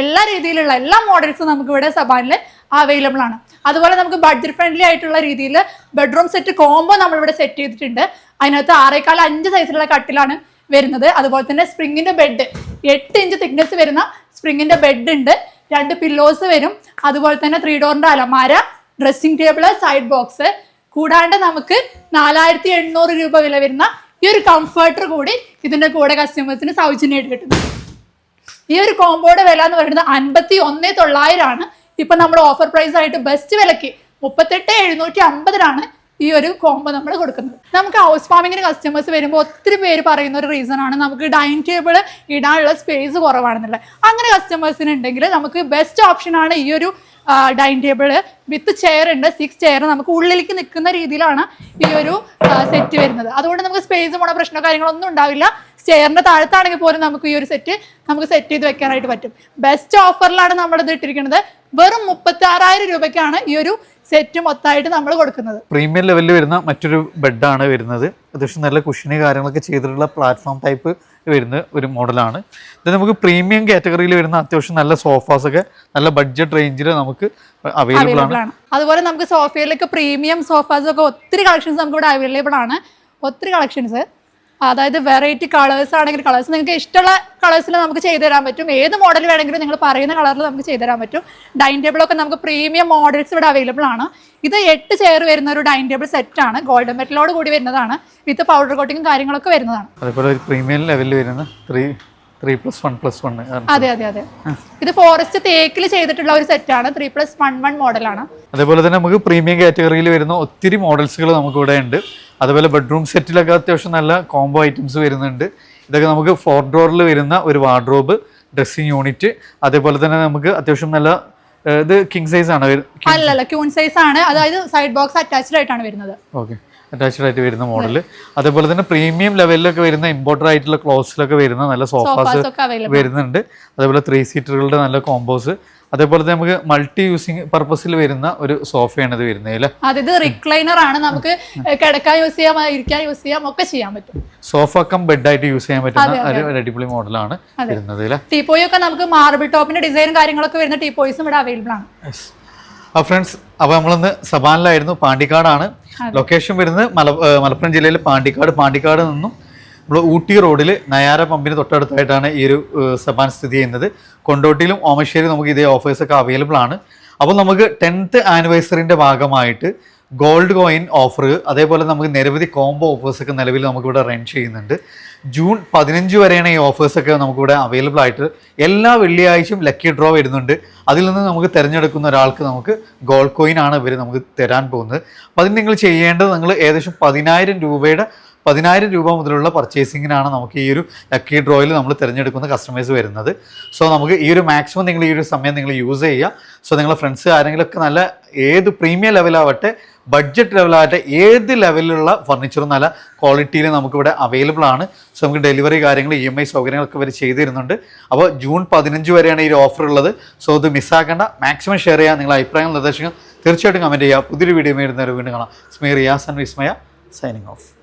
എല്ലാ രീതിയിലുള്ള എല്ലാ മോഡൽസും നമുക്ക് ഇവിടെ സബാനിൽ അവൈലബിൾ ആണ്. അതുപോലെ നമുക്ക് ബഡ്ജറ്റ് ഫ്രണ്ട്ലി ആയിട്ടുള്ള രീതിയിൽ ബെഡ്റൂം സെറ്റ് കോംബോ നമ്മൾ ഇവിടെ സെറ്റ് ചെയ്തിട്ടുണ്ട്. അതിനകത്ത് ആറേക്കാൾ അഞ്ച് സൈസിലുള്ള കട്ടിലാണ് വരുന്നത്. അതുപോലെ തന്നെ സ്പ്രിങ്ങിന്റെ ബെഡ് എട്ട് ഇഞ്ച് തിക്നെസ് വരുന്ന സ്പ്രിങ്ങിന്റെ ബെഡ് ഉണ്ട്. രണ്ട് പില്ലോസ് വരും. അതുപോലെ തന്നെ ത്രീ ഡോറിന്റെ അലമാര ഡ്രസ്സിംഗ് ടേബിൾ സൈഡ് ബോക്സ് കൂടാണ്ട് നമുക്ക് നാലായിരത്തി എണ്ണൂറ് രൂപ വില വരുന്ന ഈ ഒരു കംഫർട്ടർ കൂടി ഇതിന്റെ കൂടെ കസ്റ്റമേഴ്സിന് സൗജന്യമായിട്ട് കിട്ടുന്നു. ഈ ഒരു കോമ്പോയുടെ വില എന്ന് പറയുന്നത് അൻപത്തി ഒന്ന് തൊള്ളായിരം ആണ്. ഇപ്പൊ നമ്മൾ ഓഫർ പ്രൈസ് ആയിട്ട് ബെസ്റ്റ് വിലക്ക് മുപ്പത്തെട്ട് എഴുന്നൂറ്റി അമ്പതിനാണ്. ഈ ഒരു കോംബോ നമ്മൾ കൊടുക്കുന്നത്. നമുക്ക് ഹൗസ് ഫാമിങ്ങിന് കസ്റ്റമേഴ്സ് വരുമ്പോൾ ഒത്തിരി പേര് പറയുന്ന ഒരു റീസൺ ആണ് നമുക്ക് ഡൈനിങ് ടേബിൾ ഇടാനുള്ള സ്പേസ് കുറവാണെന്നുള്ളത്. അങ്ങനെ കസ്റ്റമേഴ്സിന് ഉണ്ടെങ്കിൽ നമുക്ക് ബെസ്റ്റ് ഓപ്ഷൻ ആണ് ഈ ഒരു ഡൈനിങ് ടേബിൾ വിത്ത് ചെയർ ഉണ്ട് സിക്സ് ചെയർ നമുക്ക് ഉള്ളിലേക്ക് നിൽക്കുന്ന രീതിയിലാണ് ഈ ഒരു സെറ്റ് വരുന്നത്. അതുകൊണ്ട് നമുക്ക് സ്പേസ് പോണ പ്രശ്നമോ കാര്യങ്ങളൊന്നും ഉണ്ടാവില്ല. ചെയറിന്റെ താഴത്താണെങ്കിൽ പോലും നമുക്ക് ഈ ഒരു സെറ്റ് നമുക്ക് സെറ്റ് ചെയ്ത് വെക്കാനായിട്ട് പറ്റും. ബെസ്റ്റ് ഓഫറിലാണ് നമ്മളിത് ഇട്ടിരിക്കുന്നത്. വെറും മുപ്പത്തി രൂപയ്ക്കാണ് ഈ ഒരു സെറ്റ് മൊത്തമായിട്ട് നമ്മൾ കൊടുക്കുന്നത്. പ്രീമിയം ലെവലിൽ വരുന്ന മറ്റൊരു ബെഡാണ് വരുന്നത്. അത്യാവശ്യം നല്ല കുഷിന് കാര്യങ്ങളൊക്കെ ചെയ്തിട്ടുള്ള പ്ലാറ്റ്ഫോം ടൈപ്പ് വരുന്ന ഒരു മോഡലാണ്. ഇത് നമുക്ക് പ്രീമിയം കാറ്റഗറിയിൽ വരുന്ന അത്യാവശ്യം നല്ല സോഫാസ് ഒക്കെ നല്ല ബഡ്ജറ്റ് റേഞ്ചിൽ നമുക്ക് അവൈലബിൾ ആണ്. അതുപോലെ നമുക്ക് സോഫയിലൊക്കെ പ്രീമിയം സോഫാസ് ഒക്കെ ഒത്തിരി കളക്ഷൻസ് നമുക്ക് ഇവിടെ അവൈലബിൾ ആണ്. ഒത്തിരി കളക്ഷൻസ് അതായത് വെറൈറ്റി കളേഴ്സ് ആണെങ്കിൽ കളേഴ്സ് നിങ്ങൾക്ക് ഇഷ്ടമുള്ള കളേഴ്സിൽ നമുക്ക് ചെയ്തു തരാൻ പറ്റും. ഏത് മോഡൽ വേണമെങ്കിലും നിങ്ങൾ പറയുന്ന കളറിൽ നമുക്ക് ചെയ്തു തരാൻ പറ്റും. ഡൈനിങ് ടേബിളൊക്കെ നമുക്ക് പ്രീമിയം മോഡൽസ് ഇവിടെ അവൈലബിൾ ആണ്. ഇത് എട്ട് ചെയർ വരുന്ന ഒരു ഡൈനിങ് ടേബിൾ സെറ്റ് ആണ്. ഗോൾഡൻ മെറ്റലോട് കൂടി വരുന്നതാണ്. വിത്ത് പൗഡർ കോട്ടിങ്ങും കാര്യങ്ങളൊക്കെ വരുന്നതാണ്. അതേപോലെ പ്രീമിയം ലെവലിൽ വരുന്ന three three plus one plus one അതെ അതെ അതെ. ഇത് ഫോറസ്റ്റ് തേക്കിൽ ചെയ്തിട്ടുള്ള ഒരു സെറ്റാണ് ത്രീ പ്ലസ് വൺ വൺ മോഡലാണ് അതേപോലെ തന്നെ നമുക്ക് പ്രീമിയം കാറ്റഗറിയിൽ വരുന്ന ഒത്തിരി മോഡൽസുകൾ നമുക്ക് ഇവിടെ ഉണ്ട്. അതുപോലെ ബെഡ്റൂം സെറ്റിലൊക്കെ അത്യാവശ്യം നല്ല കോംബോ ഐറ്റംസ് വരുന്നുണ്ട്. ഇതൊക്കെ നമുക്ക് ഫോർ ഡോറിൽ വരുന്ന ഒരു വാർഡ്രോബ് ഡ്രസ്സിംഗ് യൂണിറ്റ് അതേപോലെ തന്നെ നമുക്ക് അത്യാവശ്യം നല്ല ഇത് കിങ് സൈസ് ആണ് അല്ലല്ല ക്യൂൺ സൈസ് ആണ്. അതായത് സൈഡ് ബോക്സ് അറ്റാച്ച്ഡ് ആയിട്ടാണ് വരുന്നത്. ഓക്കെ അറ്റാച്ച്ഡ് ആയിട്ട് വരുന്ന മോഡൽ അതേപോലെ തന്നെ പ്രീമിയം ലെവലിലൊക്കെ വരുന്ന ഇമ്പോർട്ടഡ് ആയിട്ടുള്ള ക്ലോസിലൊക്കെ വരുന്ന നല്ല സോഫാസ് വരുന്നുണ്ട്. അതേപോലെ ത്രീ സീറ്ററുകളുടെ നല്ല കോമ്പോസ് അതേപോലെ തന്നെ നമുക്ക് മൾട്ടി യൂസിങ് പർപ്പസിൽ വരുന്ന ഒരു സോഫയാണ് ഇത് വരുന്നത് അതായത് റിക്ലൈനർ ആണ്. നമുക്ക് കിടക്കാൻ യൂസ് ചെയ്യാം ഇരിക്കാൻ യൂസ് ചെയ്യാം ഒക്കെ ചെയ്യാൻ പറ്റും. സോഫ കം ബെഡ് ആയിട്ട് യൂസ് ചെയ്യാൻ പറ്റുന്ന ഒരു അടിപൊളി മോഡലാണ് വരുന്നത് അല്ലേ? ടീപ്പോയി ഒക്കെ നമുക്ക് മാർബിൾ ടോപ്പിന്റെ ഡിസൈനും കാര്യങ്ങളൊക്കെ വരുന്ന ടീപ്പോയ്സും ഇവിടെ അവൈലബിൾ ആണ്. ആ ഫ്രണ്ട്സ് അപ്പോൾ നമ്മളിന്ന് സബാനിലായിരുന്നു പാണ്ടിക്കാടാണ്. ലൊക്കേഷൻ വരുന്നത് മല മലപ്പുറം ജില്ലയിലെ പാണ്ടിക്കാട്. പാണ്ടിക്കാട് നിന്നും നമ്മൾ ഊട്ടി റോഡിൽ നയാര പമ്പിന് തൊട്ടടുത്തായിട്ടാണ് ഈ ഒരു സബാൻ സ്ഥിതി ചെയ്യുന്നത്. കൊണ്ടോട്ടിയിലും ഓമശ്ശേരി നമുക്ക് ഇതേ ഓഫേഴ്സൊക്കെ അവൈലബിൾ ആണ്. അപ്പോൾ നമുക്ക് ടെൻത്ത് ആനിവേഴ്സറിന്റെ ഭാഗമായിട്ട് ഗോൾഡ് കോയിൻ ഓഫർ അതേപോലെ നമുക്ക് നിരവധി കോംബോ ഓഫേഴ്സൊക്കെ നിലവിൽ നമുക്കിവിടെ റൺ ചെയ്യുന്നുണ്ട്. ജൂൺ പതിനഞ്ച് വരെയാണ് ഈ ഓഫേഴ്സൊക്കെ നമുക്കിവിടെ അവൈലബിൾ ആയിട്ട്. എല്ലാ വെള്ളിയാഴ്ചയും ലക്കി ഡ്രോ വരുന്നുണ്ട്. അതിൽ നിന്ന് നമുക്ക് തിരഞ്ഞെടുക്കുന്ന ഒരാൾക്ക് നമുക്ക് ഗോൾഡ് കോയിൻ ആണ് ഇവർ നമുക്ക് തരാൻ പോകുന്നത്. അപ്പം അതിന് നിങ്ങൾ ചെയ്യേണ്ടത് നിങ്ങൾ ഏകദേശം പതിനായിരം രൂപയുടെ പതിനായിരം രൂപ മുതലുള്ള പർച്ചേസിങ്ങിനാണ് നമുക്ക് ഈ ഒരു ലക്കി ഡ്രോയിൽ നമ്മൾ തിരഞ്ഞെടുക്കുന്ന കസ്റ്റമേഴ്സ് വരുന്നത്. സോ നമുക്ക് ഈ ഒരു മാക്സിമം നിങ്ങൾ ഈ ഒരു സമയം നിങ്ങൾ യൂസ് ചെയ്യുക. സോ നിങ്ങളുടെ ഫ്രണ്ട്സ് ആരെങ്കിലുമൊക്കെ നല്ല ഏത് പ്രീമിയം ലെവലാവട്ടെ ബഡ്ജറ്റ് ലെവലായിട്ട് ഏത് ലെവലിലുള്ള ഫർണിച്ചർ നല്ല ക്വാളിറ്റിയിൽ നമുക്കിവിടെ അവൈലബിൾ ആണ്. സോ നമുക്ക് ഡെലിവറി കാര്യങ്ങൾ ഇ എം ഐ സൗകര്യങ്ങളൊക്കെ ഇവർ ചെയ്തു തരുന്നുണ്ട് അപ്പോൾ ജൂൺ പതിനഞ്ച് വരെയാണ് ഈ ഓഫർ ഉള്ളത്. സോ ഇത് മിസ്സാക്കേണ്ട മാക്സിമം ഷെയർ ചെയ്യുക നിങ്ങളുടെ അഭിപ്രായങ്ങൾ നിർദ്ദേശങ്ങൾ തീർച്ചയായിട്ടും കമന്റ് ചെയ്യുക പുതിയൊരു വീഡിയോ വരുന്നവർ വീണ്ടും കാണാം. സ്മീ Riyas and Vismaya signing off